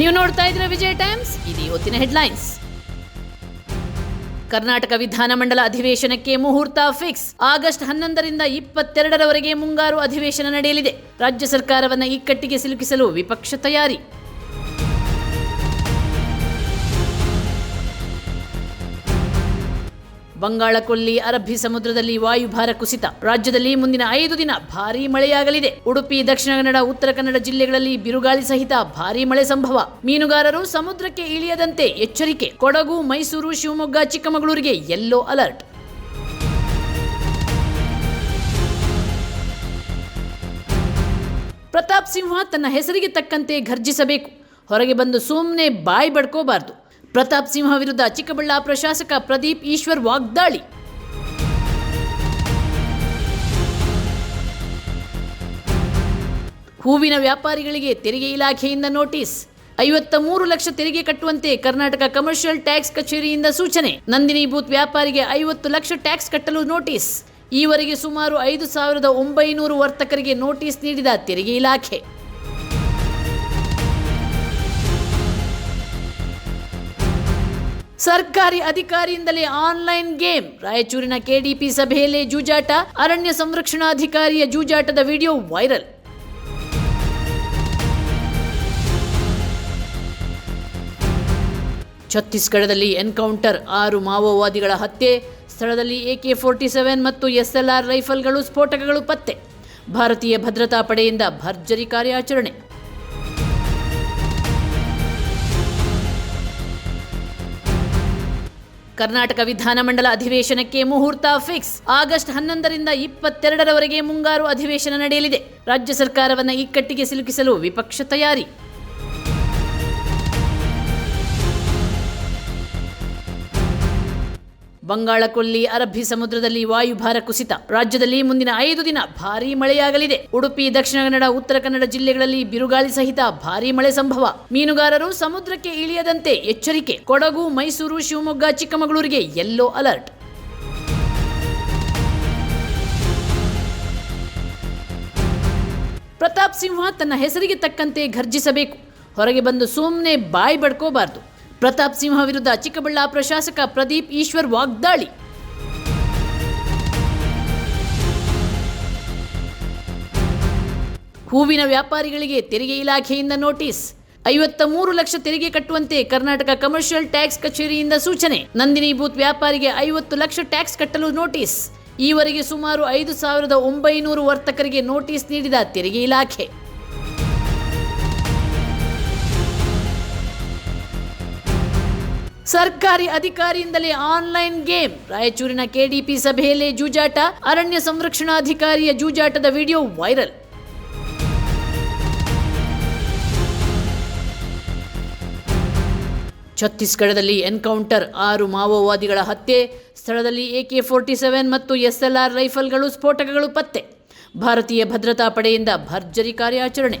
ನೀವು ನೋಡ್ತಾ ಇದ್ರೆ ವಿಜಯ್ ಟೈಮ್ಸ್? ಇದು ಇವತ್ತಿನ ಹೆಡ್ಲೈನ್ಸ್. ಕರ್ನಾಟಕ ವಿಧಾನಮಂಡಲ ಅಧಿವೇಶನಕ್ಕೆ ಮುಹೂರ್ತ ಫಿಕ್ಸ್. ಆಗಸ್ಟ್ ಹನ್ನೊಂದರಿಂದ ಇಪ್ಪತ್ತೆರಡರವರೆಗೆ ಮುಂಗಾರು ಅಧಿವೇಶನ ನಡೆಯಲಿದೆ. ರಾಜ್ಯ ಸರ್ಕಾರವನ್ನು ಇಕ್ಕಟ್ಟಿಗೆ ಸಿಲುಕಿಸಲು ವಿಪಕ್ಷ ತಯಾರಿ. ಬಂಗಾಳಕೊಲ್ಲಿ ಅರಬ್ಬಿ ಸಮುದ್ರದಲ್ಲಿ ವಾಯುಭಾರ ಕುಸಿತ. ರಾಜ್ಯದಲ್ಲಿ ಮುಂದಿನ ಐದು ದಿನ ಭಾರೀ ಮಳೆಯಾಗಲಿದೆ. ಉಡುಪಿ, ದಕ್ಷಿಣ ಕನ್ನಡ, ಉತ್ತರ ಕನ್ನಡ ಜಿಲ್ಲೆಗಳಲ್ಲಿ ಬಿರುಗಾಳಿ ಸಹಿತ ಭಾರೀ ಮಳೆ ಸಂಭವ. ಮೀನುಗಾರರು ಸಮುದ್ರಕ್ಕೆ ಇಳಿಯದಂತೆ ಎಚ್ಚರಿಕೆ. ಕೊಡಗು, ಮೈಸೂರು, ಶಿವಮೊಗ್ಗ, ಚಿಕ್ಕಮಗಳೂರಿಗೆ ಯೆಲ್ಲೋ ಅಲರ್ಟ್ ಪ್ರತಾಪ್ ಸಿಂಹ ತನ್ನ ಹೆಸರಿಗೆ ತಕ್ಕಂತೆ ಘರ್ಜಿಸಬೇಕು. ಹೊರಗೆ ಬಂದು ಸುಮ್ಮನೆ ಬಾಯಿ ಬಡ್ಕೋಬಾರ್ದು. ಪ್ರತಾಪ್ ಸಿಂಹ ವಿರುದ್ಧ ಚಿಕ್ಕಬಳ್ಳಾಪುರ ಶಾಸಕ ಪ್ರದೀಪ್ ಈಶ್ವರ್ ವಾಗ್ದಾಳಿ. ಹೂವಿನ ವ್ಯಾಪಾರಿಗಳಿಗೆ ತೆರಿಗೆ ಇಲಾಖೆಯಿಂದ ನೋಟಿಸ್. ಐವತ್ತ ಮೂರು ಲಕ್ಷ ತೆರಿಗೆ ಕಟ್ಟುವಂತೆ ಕರ್ನಾಟಕ ಕಮರ್ಷಿಯಲ್ ಟ್ಯಾಕ್ಸ್ ಕಚೇರಿಯಿಂದ ಸೂಚನೆ. ನಂದಿನಿ ಬೂತ್ ವ್ಯಾಪಾರಿಗೆ ಐವತ್ತು ಲಕ್ಷ ಟ್ಯಾಕ್ಸ್ ಕಟ್ಟಲು ನೋಟಿಸ್. ಈವರೆಗೆ ಸುಮಾರು ಐದು ಸಾವಿರದ ಒಂಬೈನೂರು ವರ್ತಕರಿಗೆ ನೋಟಿಸ್ ನೀಡಿದ ತೆರಿಗೆ ಇಲಾಖೆ. ಸರ್ಕಾರಿ ಅಧಿಕಾರಿಯಿಂದಲೇ ಆನ್ಲೈನ್ ಗೇಮ್. ರಾಯಚೂರಿನ ಕೆಡಿಪಿ ಸಭೆಯಲ್ಲಿ ಜೂಜಾಟ, ಅರಣ್ಯ ಸಂರಕ್ಷಣಾಧಿಕಾರಿಯ ಜೂಜಾಟದ ವಿಡಿಯೋ ವೈರಲ್. ಛತ್ತೀಸ್ಗಢದಲ್ಲಿ ಎನ್ಕೌಂಟರ್ ಆರು ಮಾವೋವಾದಿಗಳ ಹತ್ಯೆ, ಸ್ಥಳದಲ್ಲಿ ಎಕೆ ಫೋರ್ಟಿ ಸೆವೆನ್ ಮತ್ತು ಎಸ್ಎಲ್ಆರ್ ರೈಫಲ್ಗಳು ಸ್ಫೋಟಕಗಳು ಪತ್ತೆ. ಭಾರತೀಯ ಭದ್ರತಾ ಪಡೆಯಿಂದ ಭರ್ಜರಿ ಕಾರ್ಯಾಚರಣೆ. ಕರ್ನಾಟಕ ವಿಧಾನಮಂಡಲ ಅಧಿವೇಶನಕ್ಕೆ ಮುಹೂರ್ತ ಫಿಕ್ಸ್. ಆಗಸ್ಟ್ ಹನ್ನೊಂದರಿಂದ ಇಪ್ಪತ್ತೆರಡರವರೆಗೆ ಮುಂಗಾರು ಅಧಿವೇಶನ ನಡೆಯಲಿದೆ. ರಾಜ್ಯ ಸರ್ಕಾರವನ್ನು ಇಕ್ಕಟ್ಟಿಗೆ ಸಿಲುಕಿಸಲು ವಿಪಕ್ಷ ತಯಾರಿ. ಬಂಗಾಳಕೊಲ್ಲಿ, ಅರಬ್ಬಿ ಸಮುದ್ರದಲ್ಲಿ ವಾಯುಭಾರ ಕುಸಿತ. ರಾಜ್ಯದಲ್ಲಿ ಮುಂದಿನ ಐದು ದಿನ ಭಾರಿ ಮಳೆಯಾಗಲಿದೆ. ಉಡುಪಿ, ದಕ್ಷಿಣ ಕನ್ನಡ, ಉತ್ತರ ಕನ್ನಡ ಜಿಲ್ಲೆಗಳಲ್ಲಿ ಬಿರುಗಾಳಿ ಸಹಿತ ಭಾರಿ ಮಳೆ ಸಂಭವ. ಮೀನುಗಾರರು ಸಮುದ್ರಕ್ಕೆ ಇಳಿಯದಂತೆ ಎಚ್ಚರಿಕೆ. ಕೊಡಗು, ಮೈಸೂರು, ಶಿವಮೊಗ್ಗ, ಚಿಕ್ಕಮಗಳೂರಿಗೆ ಯೆಲ್ಲೋ ಅಲರ್ಟ್ ಪ್ರತಾಪ್ ಸಿಂಹ ತನ್ನ ಹೆಸರಿಗೆ ತಕ್ಕಂತೆ ಘರ್ಜಿಸಬೇಕು. ಹೊರಗೆ ಬಂದು ಸುಮ್ಮನೆ ಬಾಯಿ ಬಡ್ಕೋಬಾರ್ದು. ಪ್ರತಾಪ್ ಸಿಂಹ ವಿರುದ್ಧ ಚಿಕ್ಕಬಳ್ಳಾಪುರ ಶಾಸಕ ಪ್ರದೀಪ್ ಈಶ್ವರ್ ವಾಗ್ದಾಳಿ. ಹೂವಿನ ವ್ಯಾಪಾರಿಗಳಿಗೆ ತೆರಿಗೆ ಇಲಾಖೆಯಿಂದ ನೋಟಿಸ್. ಐವತ್ತ ಮೂರು ಲಕ್ಷ ತೆರಿಗೆ ಕಟ್ಟುವಂತೆ ಕರ್ನಾಟಕ ಕಮರ್ಷಿಯಲ್ ಟ್ಯಾಕ್ಸ್ ಕಚೇರಿಯಿಂದ ಸೂಚನೆ. ನಂದಿನಿ ಬೂತ್ ವ್ಯಾಪಾರಿಗೆ ಐವತ್ತು ಲಕ್ಷ ಟ್ಯಾಕ್ಸ್ ಕಟ್ಟಲು ನೋಟಿಸ್. ಈವರೆಗೆ ಸುಮಾರು ಐದು ಸಾವಿರದ ಒಂಬೈನೂರು ವರ್ತಕರಿಗೆ ನೋಟಿಸ್ ನೀಡಿದ ತೆರಿಗೆ ಇಲಾಖೆ. ಸರ್ಕಾರಿ ಅಧಿಕಾರಿಯಿಂದಲೇ ಆನ್ಲೈನ್ ಗೇಮ್. ರಾಯಚೂರಿನ ಕೆಡಿಪಿ ಸಭೆಯಲ್ಲಿ ಜೂಜಾಟ, ಅರಣ್ಯ ಸಂರಕ್ಷಣಾಧಿಕಾರಿಯ ಜೂಜಾಟದ ವಿಡಿಯೋ ವೈರಲ್. ಛತ್ತೀಸ್ಗಢದಲ್ಲಿ ಎನ್ಕೌಂಟರ್ ಆರು ಮಾವೋವಾದಿಗಳ ಹತ್ಯೆ, ಸ್ಥಳದಲ್ಲಿ ಎಕೆ ಫೋರ್ಟಿ ಸೆವೆನ್ ಮತ್ತು ಎಸ್ಎಲ್ಆರ್ ರೈಫಲ್ಗಳು ಸ್ಫೋಟಕಗಳು ಪತ್ತೆ. ಭಾರತೀಯ ಭದ್ರತಾ ಪಡೆಯಿಂದ ಭರ್ಜರಿ ಕಾರ್ಯಾಚರಣೆ.